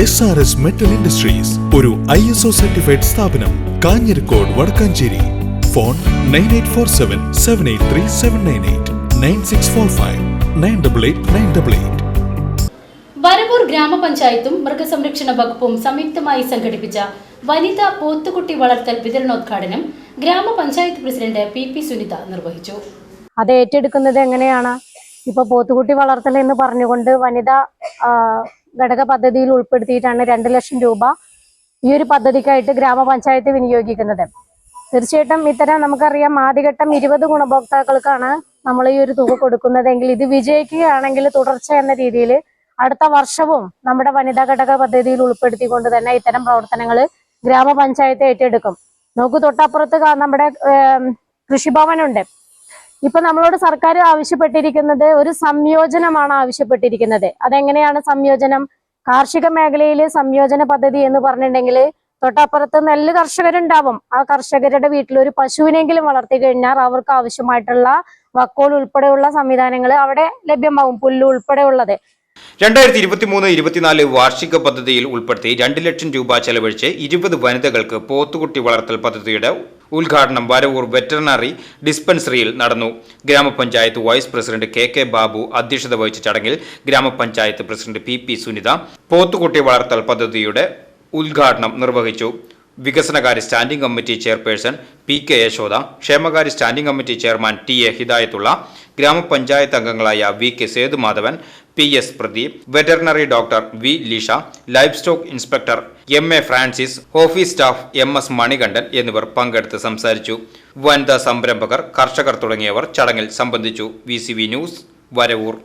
S R S metal industries ഒരു I S O certified സ്ഥാപനം Kanjirakode Wadakkanchery. Phone nine eight four seven seven eight three seven nine eight nine six four five nine double eight nine double eight Varavoor ഗ്രാമപഞ്ചായത്തും മൃഗസംരക്ഷണ വകുപ്പും സംയുക്തമായി സംഘടിപ്പിച്ച വനിതാ പോത്തുകുട്ടി വളർത്തൽ വിതരണോദ്ഘാടനം ഗ്രാമപഞ്ചായത്ത് പ്രസിഡന്റ് പി പി സുനിത നിർവഹിച്ചു. അത് ഏറ്റെടുക്കുന്നത് എങ്ങനെയാണ്? ഇപ്പൊ പോത്തുകുട്ടി വളർത്തൽ എന്ന് പറഞ്ഞുകൊണ്ട് വനിതാ ഘടക പദ്ധതിയിൽ ഉൾപ്പെടുത്തിയിട്ടാണ് രണ്ട് ലക്ഷം രൂപ ഈ ഒരു പദ്ധതിക്കായിട്ട് ഗ്രാമപഞ്ചായത്ത് വിനിയോഗിക്കുന്നത്. തീർച്ചയായിട്ടും ഇത്തരം നമുക്കറിയാം ആദ്യഘട്ടം ഇരുപത് ഗുണഭോക്താക്കൾക്കാണ് നമ്മൾ ഈ ഒരു തുക കൊടുക്കുന്നതെങ്കിൽ ഇത് വിജയിക്കുകയാണെങ്കിൽ തുടർച്ച എന്ന രീതിയിൽ അടുത്ത വർഷവും നമ്മുടെ വനിതാ ഘടക പദ്ധതിയിൽ ഉൾപ്പെടുത്തിക്കൊണ്ട് തന്നെ ഇത്തരം പ്രവർത്തനങ്ങൾ ഗ്രാമപഞ്ചായത്ത് ഏറ്റെടുക്കും. നമുക്ക് തൊട്ടപ്പുറത്ത് നമ്മുടെ കൃഷിഭവനുണ്ട്. ഇപ്പൊ നമ്മളോട് സർക്കാർ ആവശ്യപ്പെട്ടിരിക്കുന്നത് ഒരു സംയോജനമാണ് ആവശ്യപ്പെട്ടിരിക്കുന്നത്. അതെങ്ങനെയാണ് സംയോജനം? കാർഷിക മേഖലയിൽ സംയോജന പദ്ധതി എന്ന് പറഞ്ഞിട്ടുണ്ടെങ്കിൽ തൊട്ടപ്പുറത്ത് നെല്ല് കർഷകരുണ്ടാവും. ആ കർഷകരുടെ വീട്ടിൽ ഒരു പശുവിനെങ്കിലും വളർത്തി കഴിഞ്ഞാൽ അവർക്ക് ആവശ്യമായിട്ടുള്ള വക്കോൽ ഉൾപ്പെടെയുള്ള സംവിധാനങ്ങൾ അവിടെ ലഭ്യമാവും. പുല്ല് ഉൾപ്പെടെയുള്ളത്. രണ്ടായിരത്തി ഇരുപത്തി മൂന്ന് ഇരുപത്തിനാല് വാർഷിക പദ്ധതിയിൽ ഉൾപ്പെടുത്തി രണ്ട് ലക്ഷം രൂപ ചെലവഴിച്ച് ഇരുപത് വനിതകൾക്ക് പോത്തുകുട്ടി വളർത്തൽ പദ്ധതിയുടെ ഉദ്ഘാടനം വരവൂർ വെറ്ററിനറി ഡിസ്പെൻസറിയിൽ നടന്നു. Grama panchayat vice president K K Babu അധ്യക്ഷത വഹിച്ച ചടങ്ങിൽ grama panchayat president P P Sunitha പോത്തുകുട്ടി വളർത്തൽ പദ്ധതിയുടെ ഉദ്ഘാടനം നിർവഹിച്ചു. വികസനകാര്യ standing committee chairperson P K Yashoda ക്ഷേമകാര്യ standing committee chairman T A Hidayathulla grama panchayat അംഗങ്ങളായ V K Sethumadhavan P S Pradeep veterinary doctor V Leesha livestock inspector M A Francis office staff M S Manikandan എന്നിവർ പങ്കെടുത്ത് സംസാരിച്ചു. വനിതാ സംരംഭകർ കർഷകർ തുടങ്ങിയവർ ചടങ്ങിൽ സംബന്ധിച്ചു. V news Varavoor.